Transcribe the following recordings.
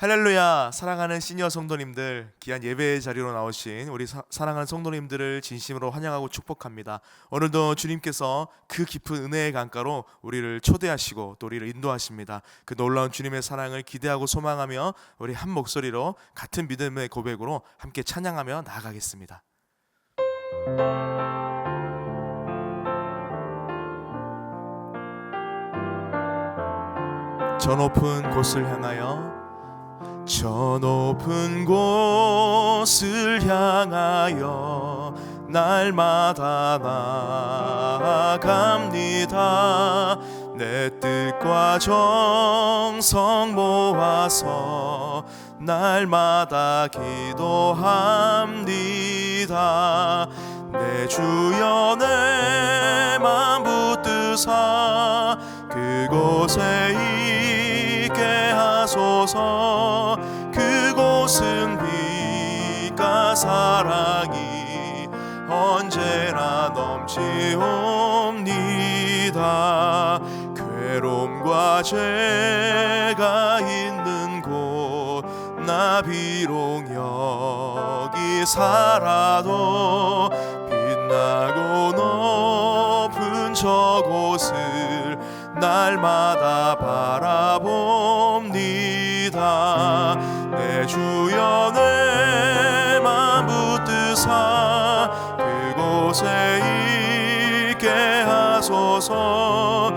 할렐루야 사랑하는 시니어 성도님들 귀한 예배의 자리로 나오신 우리 사, 사랑하는 성도님들을 진심으로 환영하고 축복합니다. 오늘도 주님께서 그 깊은 은혜의 강가로 우리를 초대하시고 또 우리를 인도하십니다. 그 놀라운 주님의 사랑을 기대하고 소망하며 우리 한 목소리로 같은 믿음의 고백으로 함께 찬양하며 나아가겠습니다. 저 높은 곳을 향하여 저 높은 곳을 향하여 날마다 나아갑니다. 내 뜻과 정성 모아서 날마다 기도합니다. 내 주여 내맘 붙드사 그곳에 있게 하소서 빛과 사랑이 언제나 넘치옵니다. 괴로움과 죄가 있는 곳 나 비록 여기 살아도 빛나고 높은 저곳을 날마다 바라봅니다. 내 주여 내 맘 붙드사 그곳에 있게 하소서.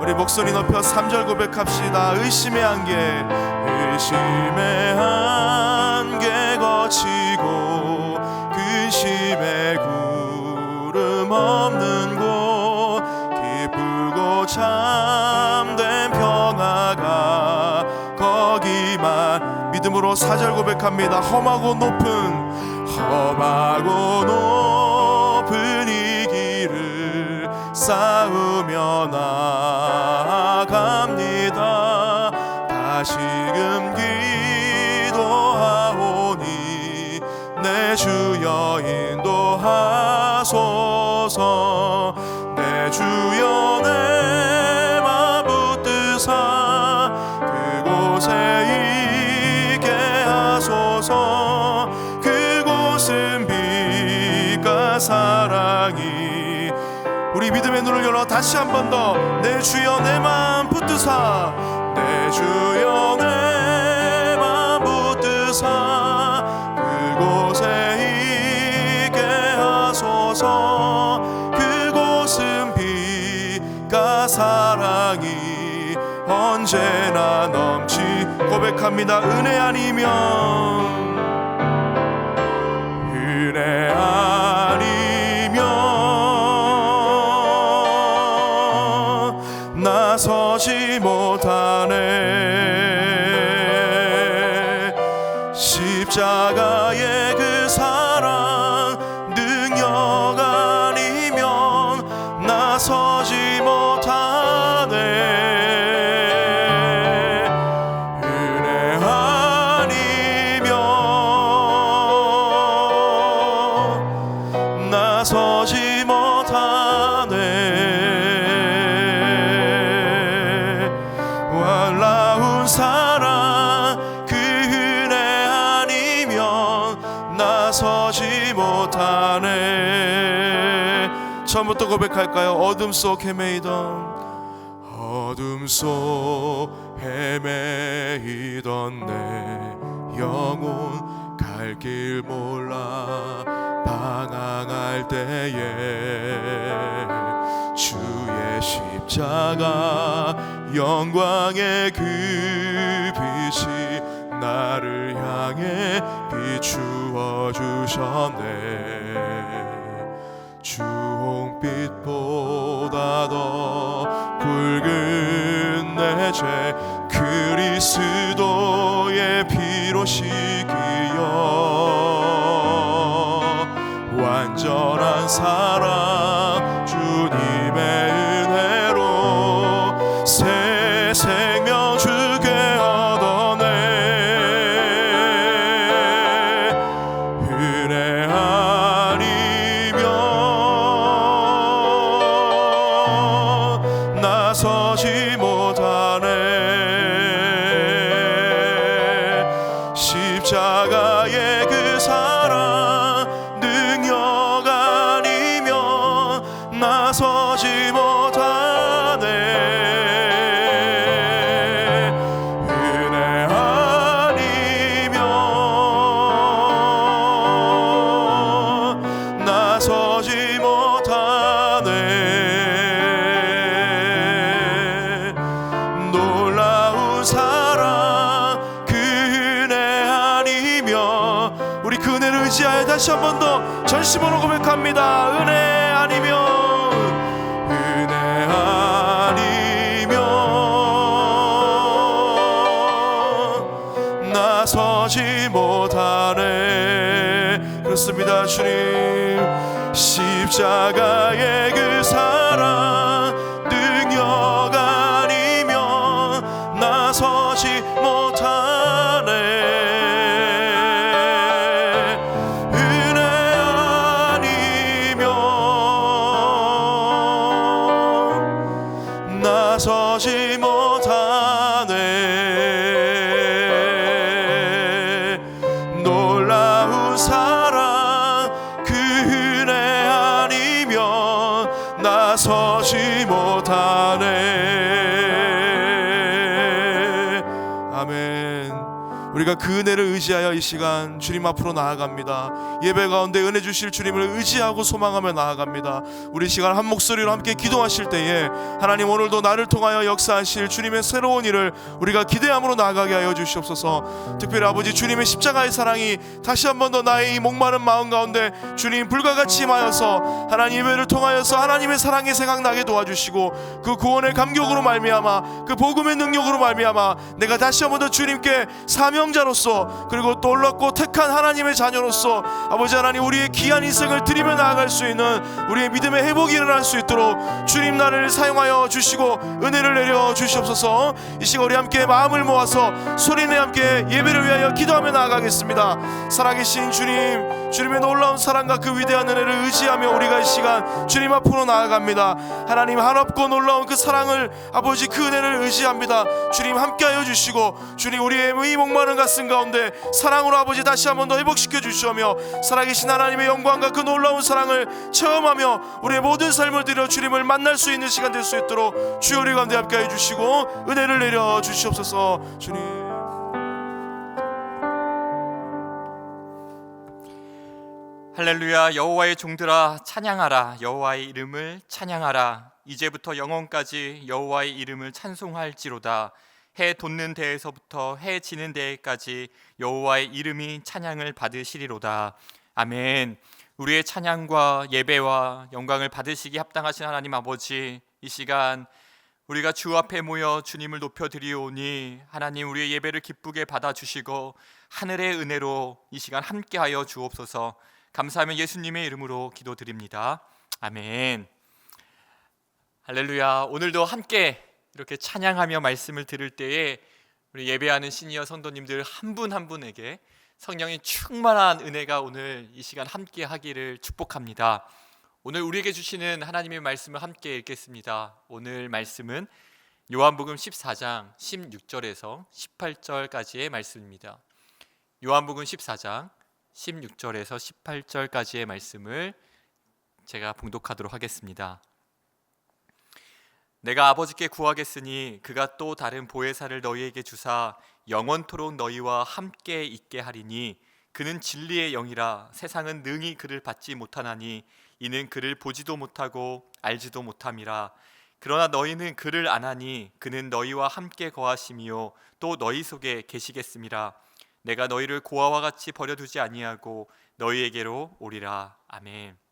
우리 목소리 높여 3절 고백합시다. 의심의 안개 의심의 안개 거치고 근심의 구름 없는 곳 참된 평화가 거기만 믿음으로 사절 고백합니다. 험하고 높은 험하고 높은 이 길을 쌓으며 나 믿음의 눈을 열어 다시 한 번 더. 내 주여 내 마음 붙드사. 내 주여 내 마음 붙드사. 그곳에 있게 하소서. 그곳은 빛과 사랑이 언제나 넘치 고백합니다. 은혜 아니면 나서지 못하네. 놀라운 사랑 그 은혜 아니면 나서지 못하네. 처음부터 고백할까요? 어둠 속 헤매이던 어둠 속 헤매이던 내 영혼 갈 길 몰라 방황할 때에 주의 십자가 영광의 그 빛이 나를 향해 비추어 주셨네. 주 홍빛보다 더 붉은 내 죄 그리스도의 피로 씻 사 나서지 못하네. 은혜 아니면 나서지 못하네. 놀라운 사랑 그 은혜 아니며 우리 그 은혜를 의지하여 다시 한 번 더 전심으로 주님 십자가의 그 사랑 그 은혜를 의지하여 이 시간 주님 앞으로 나아갑니다. 예배 가운데 은혜 주실 주님을 의지하고 소망하며 나아갑니다. 우리 시간 한 목소리로 함께 기도하실 때에 하나님 오늘도 나를 통하여 역사하실 주님의 새로운 일을 우리가 기대함으로 나아가게 하여 주시옵소서. 특별히 아버지 주님의 십자가의 사랑이 다시 한 번 더 나의 이 목마른 마음 가운데 주님 불과 같이 임하여서 하나님 예배를 통하여서 하나님의 사랑이 생각나게 도와주시고 그 구원의 감격으로 말미암아 그 복음의 능력으로 말미암아 내가 다시 한 번 더 주님께 사명자로서 그리고 또 올랐고 택한 하나님의 자녀로서 아버지 하나님 우리의 귀한 인생을 드리며 나아갈 수 있는 우리의 믿음의 회복이 일어날 수 있도록 주님 나를 사용하여 주시고 은혜를 내려 주시옵소서. 이 시간 우리 함께 마음을 모아서 소리내 함께 예배를 위하여 기도하며 나아가겠습니다. 살아계신 주님 주님의 놀라운 사랑과 그 위대한 은혜를 의지하며 우리가 이 시간 주님 앞으로 나아갑니다. 하나님 한없고 놀라운 그 사랑을 아버지 그 은혜를 의지합니다. 주님 함께하여 주시고 주님 우리의 이 목마른 가슴 가운데 사랑으로 아버지 다시 한번 더 회복시켜 주시오며 살아계신 하나님의 영광과 그 놀라운 사랑을 체험하며 우리의 모든 삶을 드려 주님을 만날 수 있는 시간 될 수 있도록 주여 우리 가운데 함께 해 주시고 은혜를 내려 주시옵소서 주님. 할렐루야. 여호와의 종들아 찬양하라. 여호와의 이름을 찬양하라. 이제부터 영원까지 여호와의 이름을 찬송할지로다 해 돋는 데에서부터 해 지는 데까지 여호와의 이름이 찬양을 받으시리로다 아멘 우리의 찬양과 예배와 영광을 받으시기 합당하신 하나님 아버지 이 시간 우리가 주 앞에 모여 주님을 높여 드리오니 하나님 우리의 예배를 기쁘게 받아 주시고 하늘의 은혜로 이 시간 함께하여 주옵소서 감사하며 예수님의 이름으로 기도드립니다. 아멘. 할렐루야. 오늘도 함께 이렇게 찬양하며 말씀을 들을 때에 우리 예배하는 시니어 성도님들 한 분 한 분에게 성령의 충만한 은혜가 오늘 이 시간 함께 하기를 축복합니다. 오늘 우리에게 주시는 하나님의 말씀을 함께 읽겠습니다. 오늘 말씀은 요한복음 14장 16절에서 18절까지의 말씀입니다. 요한복음 14장 16절에서 18절까지의 말씀을 제가 봉독하도록 하겠습니다. 내가 아버지께 구하겠으니 그가 또 다른 보혜사를 너희에게 주사 영원토록 너희와 함께 있게 하리니 그는 진리의 영이라 세상은 능히 그를 받지 못하나니 이는 그를 보지도 못하고 알지도 못함이라. 그러나 너희는 그를 아나니 그는 너희와 함께 거하시며 또 너희 속에 계시겠음이라 내가 너희를 고아와 같이 버려두지 아니하고 너희에게로 오리라. 아멘.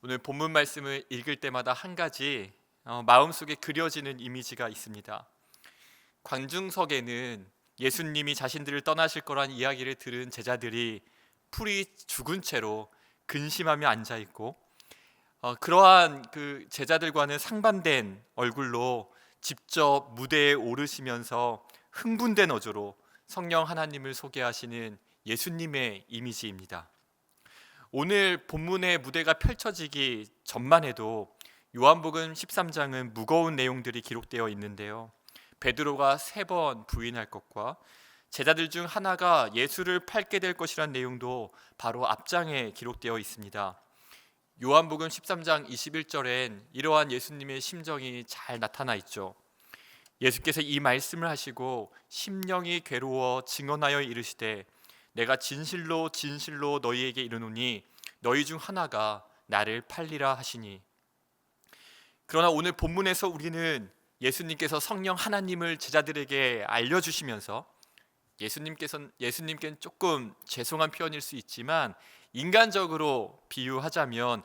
오늘 본문 말씀을 읽을 때마다 한 가지 어, 마음속에 그려지는 이미지가 있습니다. 관중석에는 예수님이 자신들을 떠나실 거란 이야기를 들은 제자들이 풀이 죽은 채로 근심하며 앉아 있고 어, 그러한 그 제자들과는 상반된 얼굴로 직접 무대에 오르시면서 흥분된 어조로 성령 하나님을 소개하시는 예수님의 이미지입니다. 오늘 본문의 무대가 펼쳐지기 전만 해도 요한복음 13장은 무거운 내용들이 기록되어 있는데요. 베드로가 세 번 부인할 것과 제자들 중 하나가 예수를 팔게 될 것이란 내용도 바로 앞장에 기록되어 있습니다. 요한복음 13장 21절엔 이러한 예수님의 심정이 잘 나타나 있죠. 예수께서 이 말씀을 하시고 심령이 괴로워 증언하여 이르시되 내가 진실로 진실로 너희에게 이르노니 너희 중 하나가 나를 팔리라 하시니. 그러나 오늘 본문에서 우리는 예수님께서 성령 하나님을 제자들에게 알려 주시면서 예수님께서는 예수님께는 조금 죄송한 표현일 수 있지만 인간적으로 비유하자면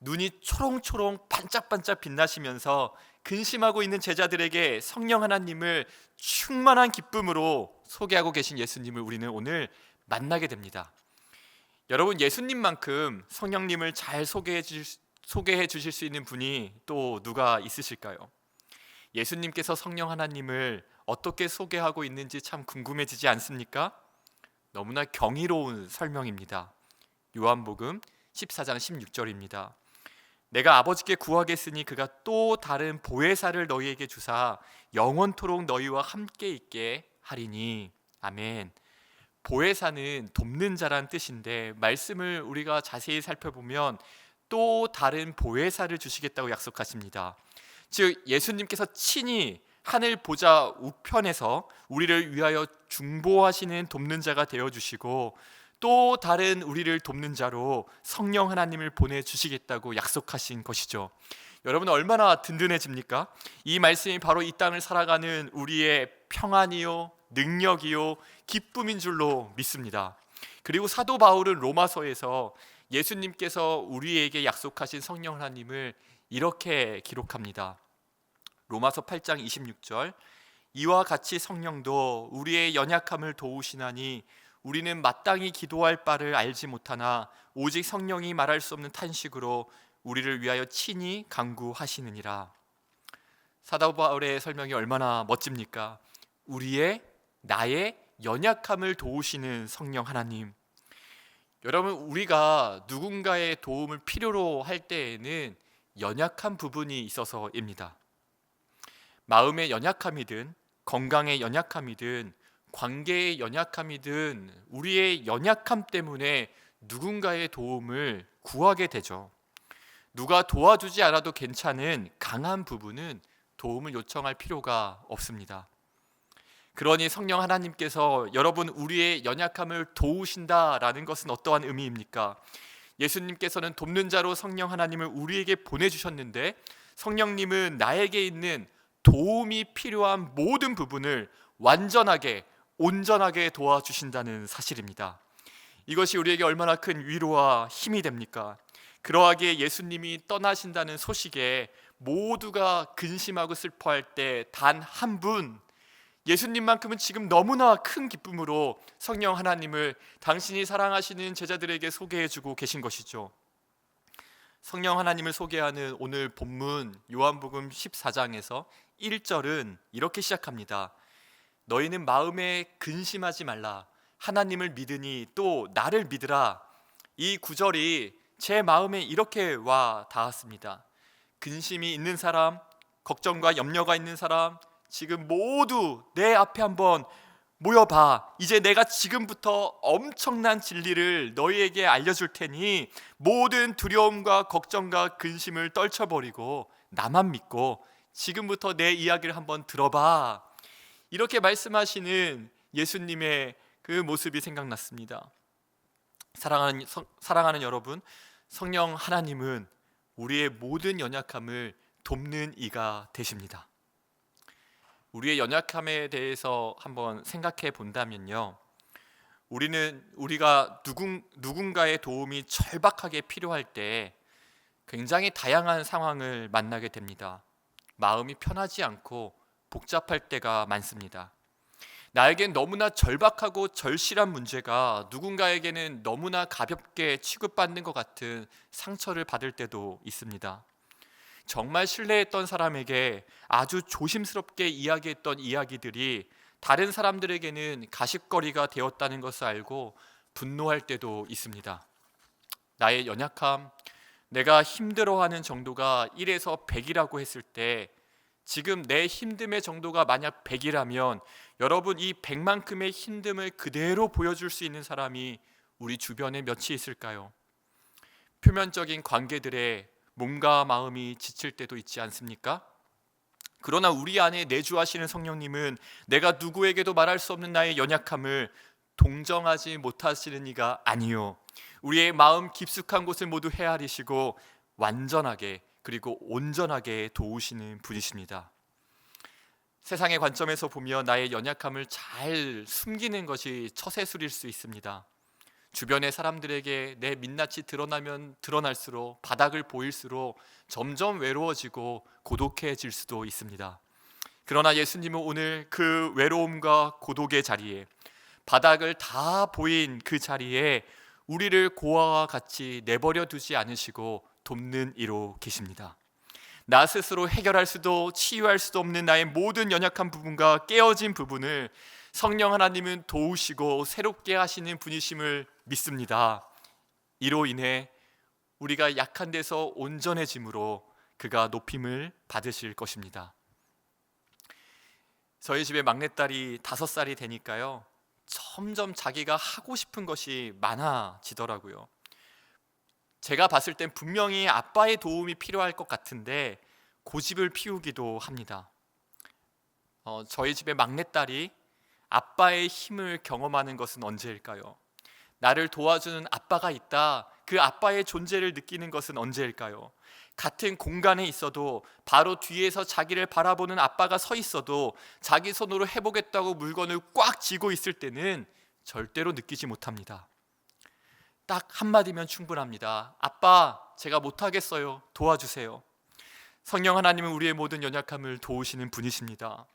눈이 초롱초롱 반짝반짝 빛나시면서 근심하고 있는 제자들에게 성령 하나님을 충만한 기쁨으로 소개하고 계신 예수님을 우리는 오늘 만나게 됩니다. 여러분 예수님만큼 성령님을 잘 소개해 주실, 소개해 주실 수 있는 분이 또 누가 있으실까요? 예수님께서 성령 하나님을 어떻게 소개하고 있는지 참 궁금해지지 않습니까? 너무나 경이로운 설명입니다. 요한복음 14장 16절입니다. 내가 아버지께 구하겠으니 그가 또 다른 보혜사를 너희에게 주사 영원토록 너희와 함께 있게 하리니 아멘. 보혜사는 돕는 자란 뜻인데 말씀을 우리가 자세히 살펴보면 또 다른 보혜사를 주시겠다고 약속하십니다. 즉 예수님께서 친히 하늘 보좌 우편에서 우리를 위하여 중보하시는 돕는 자가 되어 주시고 또 다른 우리를 돕는 자로 성령 하나님을 보내 주시겠다고 약속하신 것이죠. 여러분 얼마나 든든해집니까? 이 말씀이 바로 이 땅을 살아가는 우리의 평안이요, 능력이요, 기쁨인 줄로 믿습니다. 그리고 사도 바울은 로마서에서 예수님께서 우리에게 약속하신 성령 하나님을 이렇게 기록합니다. 로마서 8장 26절 이와 같이 성령도 우리의 연약함을 도우시나니 우리는 마땅히 기도할 바를 알지 못하나 오직 성령이 말할 수 없는 탄식으로 우리를 위하여 친히 강구하시느니라. 사도 바울의 설명이 얼마나 멋집니까? 우리의 나의 연약함을 도우시는 성령 하나님. 여러분 우리가 누군가의 도움을 필요로 할 때에는 연약한 부분이 있어서입니다. 마음의 연약함이든 건강의 연약함이든 관계의 연약함이든 우리의 연약함 때문에 누군가의 도움을 구하게 되죠. 누가 도와주지 않아도 괜찮은 강한 부분은 도움을 요청할 필요가 없습니다. 그러니 성령 하나님께서 여러분 우리의 연약함을 도우신다라는 것은 어떠한 의미입니까? 예수님께서는 돕는 자로 성령 하나님을 우리에게 보내주셨는데 성령님은 나에게 있는 도움이 필요한 모든 부분을 완전하게 온전하게 도와주신다는 사실입니다. 이것이 우리에게 얼마나 큰 위로와 힘이 됩니까? 그러하기에 예수님이 떠나신다는 소식에 모두가 근심하고 슬퍼할 때 단 한 분 예수님만큼은 지금 너무나 큰 기쁨으로 성령 하나님을 당신이 사랑하시는 제자들에게 소개해 주고 계신 것이죠. 성령 하나님을 소개하는 오늘 본문 요한복음 14장에서 1절은 이렇게 시작합니다. 너희는 마음에 근심하지 말라. 하나님을 믿으니 또 나를 믿으라. 이 구절이 제 마음에 이렇게 와 닿았습니다. 근심이 있는 사람, 걱정과 염려가 있는 사람, 지금 모두 내 앞에 한번 모여봐. 이제 내가 지금부터 엄청난 진리를 너희에게 알려줄 테니 모든 두려움과 걱정과 근심을 떨쳐버리고 나만 믿고 지금부터 내 이야기를 한번 들어봐. 이렇게 말씀하시는 예수님의 그 모습이 생각났습니다. 사랑하는 성, 사랑하는 여러분, 성령 하나님은 우리의 모든 연약함을 돕는 이가 되십니다. 우리의 연약함에 대해서 한번 생각해 본다면요. 우리는 우리가 누군, 누군가의 도움이 절박하게 필요할 때 굉장히 다양한 상황을 만나게 됩니다. 마음이 편하지 않고 복잡할 때가 많습니다. 나에겐 너무나 절박하고 절실한 문제가 누군가에게는 너무나 가볍게 취급받는 것 같은 상처를 받을 때도 있습니다. 정말 신뢰했던 사람에게 아주 조심스럽게 이야기했던 이야기들이 다른 사람들에게는 가십거리가 되었다는 것을 알고 분노할 때도 있습니다. 나의 연약함, 내가 힘들어하는 정도가 1에서 100이라고 했을 때 지금 내 힘듦의 정도가 만약 100이라면 여러분 이 100만큼의 힘듦을 그대로 보여줄 수 있는 사람이 우리 주변에 몇이 있을까요? 표면적인 관계들에 몸과 마음이 지칠 때도 있지 않습니까? 그러나 우리 안에 내주하시는 성령님은 내가 누구에게도 말할 수 없는 나의 연약함을 동정하지 못하시는 이가 아니요. 우리의 마음 깊숙한 곳을 모두 헤아리시고 완전하게 그리고 온전하게 도우시는 분이십니다. 세상의 관점에서 보면 나의 연약함을 잘 숨기는 것이 처세술일 수 있습니다. 주변의 사람들에게 내 민낯이 드러나면 드러날수록 바닥을 보일수록 점점 외로워지고 고독해질 수도 있습니다. 그러나 예수님은 오늘 그 외로움과 고독의 자리에 바닥을 다 보인 그 자리에 우리를 고아와 같이 내버려 두지 않으시고 돕는 이로 계십니다. 나 스스로 해결할 수도 치유할 수도 없는 나의 모든 연약한 부분과 깨어진 부분을 성령 하나님은 도우시고 새롭게 하시는 분이심을 믿습니다. 이로 인해 우리가 약한 데서 온전해짐으로 그가 높임을 받으실 것입니다. 저희 집에 막내딸이 다섯 살이 되니까요. 점점 자기가 하고 싶은 것이 많아지더라고요. 제가 봤을 땐 분명히 아빠의 도움이 필요할 것 같은데 고집을 피우기도 합니다. 어, 저희 집의 막내딸이 아빠의 힘을 경험하는 것은 언제일까요? 나를 도와주는 아빠가 있다. 그 아빠의 존재를 느끼는 것은 언제일까요? 같은 공간에 있어도 바로 뒤에서 자기를 바라보는 아빠가 서 있어도 자기 손으로 해보겠다고 물건을 꽉 쥐고 있을 때는 절대로 느끼지 못합니다. 딱 한마디면 충분합니다. 아빠, 제가 못하겠어요. 도와주세요. 성령 하나님은 우리의 모든 연약함을 도우시는 분이십니다.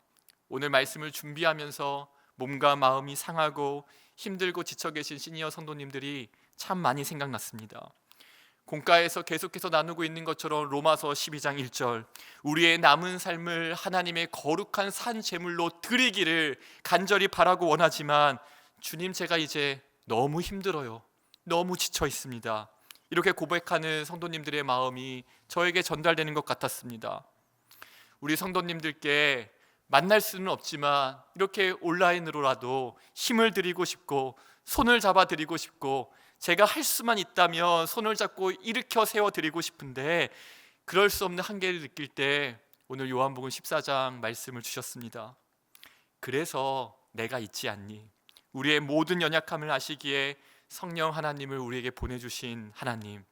오늘 말씀을 준비하면서 몸과 마음이 상하고 힘들고 지쳐 계신 시니어 성도님들이 참 많이 생각났습니다. 공가에서 계속해서 나누고 있는 것처럼 로마서 12장 1절 우리의 남은 삶을 하나님의 거룩한 산 제물로 드리기를 간절히 바라고 원하지만 주님 제가 이제 너무 힘들어요. 너무 지쳐 있습니다. 이렇게 고백하는 성도님들의 마음이 저에게 전달되는 것 같았습니다. 우리 성도님들께 만날 수는 없지만 이렇게 온라인으로라도 힘을 드리고 싶고 손을 잡아 드리고 싶고 제가 할 수만 있다면 손을 잡고 일으켜 세워 드리고 싶은데 그럴 수 없는 한계를 느낄 때 오늘 요한복음 14장 말씀을 주셨습니다. 그래서 내가 있지 않니? 우리의 모든 연약함을 아시기에 성령 하나님을 우리에게 보내주신 하나님.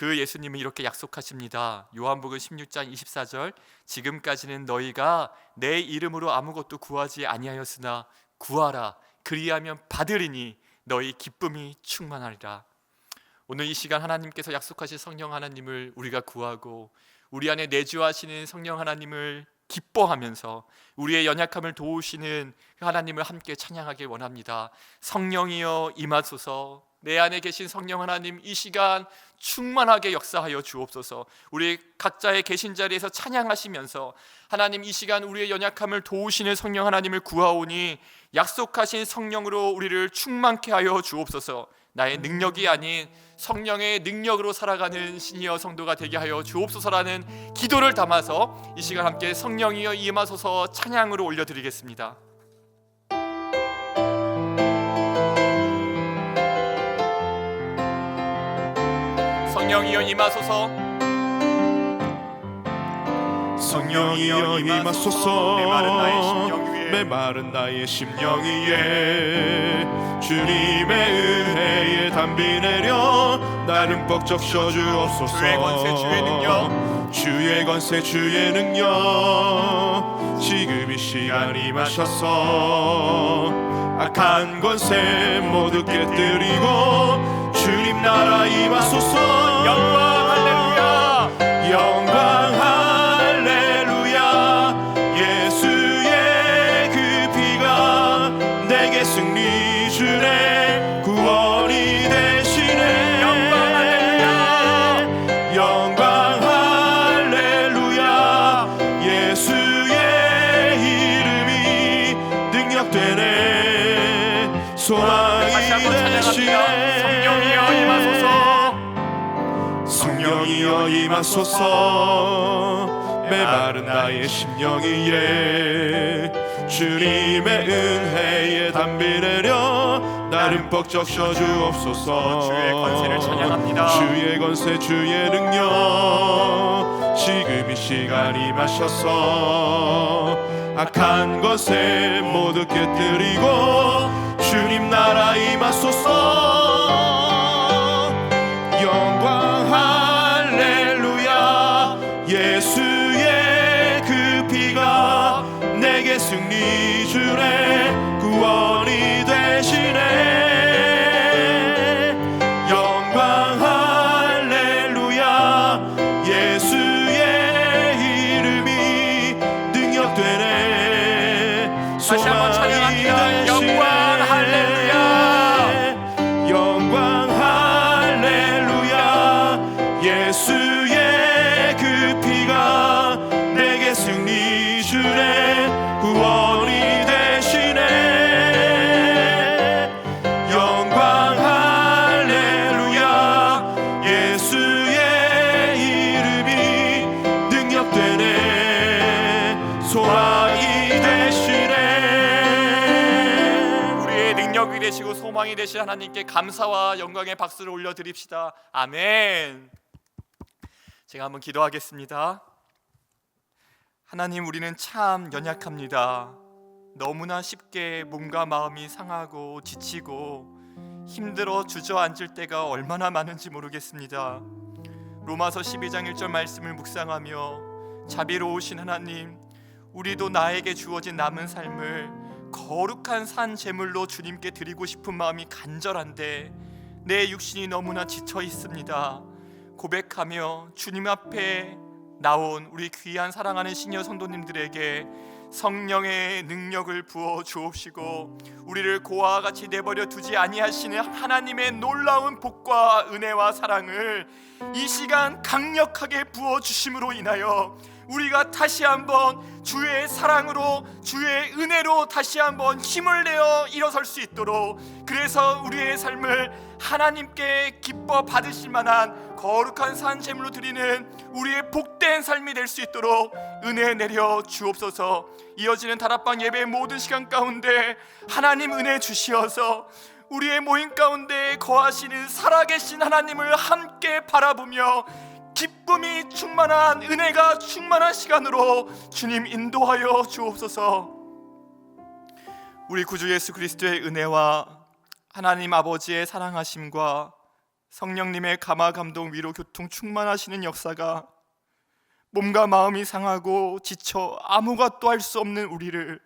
그 예수님은 이렇게 약속하십니다. 요한복음 16장 24절 지금까지는 너희가 내 이름으로 아무것도 구하지 아니하였으나 구하라 그리하면 받으리니 너희 기쁨이 충만하리라. 오늘 이 시간 하나님께서 약속하신 성령 하나님을 우리가 구하고 우리 안에 내주하시는 성령 하나님을 기뻐하면서 우리의 연약함을 도우시는 그 하나님을 함께 찬양하길 원합니다. 성령이여 임하소서. 내 안에 계신 성령 하나님 이 시간 충만하게 역사하여 주옵소서. 우리 각자의 계신 자리에서 찬양하시면서 하나님 이 시간 우리의 연약함을 도우시는 성령 하나님을 구하오니 약속하신 성령으로 우리를 충만케 하여 주옵소서. 나의 능력이 아닌 성령의 능력으로 살아가는 시니어 성도가 되게 하여 주옵소서라는 기도를 담아서 이 시간 함께 성령이여 임하소서 찬양으로 올려드리겠습니다. 성령이여 임하소서. 성령이여 임하소서. 메마른 나의 심령 위에. 메마른 나의 심령 위에. 주님의 은혜에 담비 내려 나를 뻑 적셔 주옵소서. 주의 권세, 주의 능력. 주의 권세 주의 능력. 지금 이 시간 임하셔서 악한 권세 모두 깨뜨리고 주님 나라 임하소서. 영광 할렐루야. 영광 하소서. 메마른 나의 심령 위에 주님의 은혜에 담비 내려 나를 뻑적 셔주옵소서. 주의 권세를 찬양합니다. 주의 권세 주의 능력 지금 이 시간이 마셔서 악한 것에 모두 깨뜨리고 주님 나라 임하소서 소망이 되신 하나님께 감사와 영광의 박수를 올려 드립시다. 아멘. 제가 한번 기도하겠습니다. 하나님, 우리는 참 연약합니다. 너무나 쉽게 몸과 마음이 상하고 지치고 힘들어 주저앉을 때가 얼마나 많은지 모르겠습니다. 로마서 12장 1절 말씀을 묵상하며 자비로우신 하나님, 우리도 나에게 주어진 남은 삶을 거룩한 산 제물로 주님께 드리고 싶은 마음이 간절한데 내 육신이 너무나 지쳐 있습니다. 고백하며 주님 앞에 나온 우리 귀한 사랑하는 시녀 성도님들에게 성령의 능력을 부어 주옵시고 우리를 고아와 같이 내버려 두지 아니하시는 하나님의 놀라운 복과 은혜와 사랑을 이 시간 강력하게 부어 주심으로 인하여 우리가 다시 한번 주의 사랑으로 주의 은혜로 다시 한번 힘을 내어 일어설 수 있도록 그래서 우리의 삶을 하나님께 기뻐 받으실 만한 거룩한 산 제물로 드리는 우리의 복된 삶이 될 수 있도록 은혜 내려 주옵소서. 이어지는 다락방 예배 모든 시간 가운데 하나님 은혜 주시어서 우리의 모임 가운데 거하시는 살아계신 하나님을 함께 바라보며 기쁨이 충만한 은혜가 충만한 시간으로 주님 인도하여 주옵소서. 우리 구주 예수 그리스도의 은혜와 하나님 아버지의 사랑하심과 성령님의 감화 감동 위로 교통 충만하시는 역사가 몸과 마음이 상하고 지쳐 아무것도 할 수 없는 우리를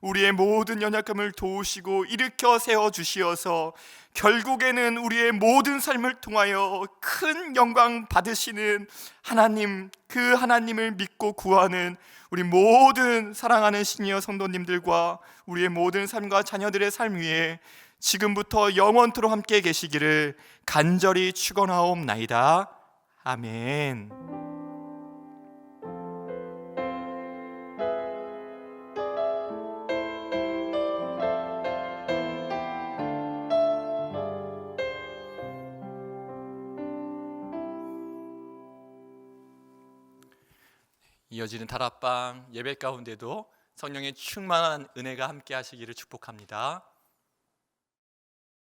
우리의 모든 연약함을 도우시고 일으켜 세워 주시어서 결국에는 우리의 모든 삶을 통하여 큰 영광 받으시는 하나님 그 하나님을 믿고 구하는 우리 모든 사랑하는 시니어 성도님들과 우리의 모든 삶과 자녀들의 삶 위에 지금부터 영원토록 함께 계시기를 간절히 축원하옵나이다. 아멘. 이어지는 다락방 예배 가운데도 성령의 충만한 은혜가 함께 하시기를 축복합니다.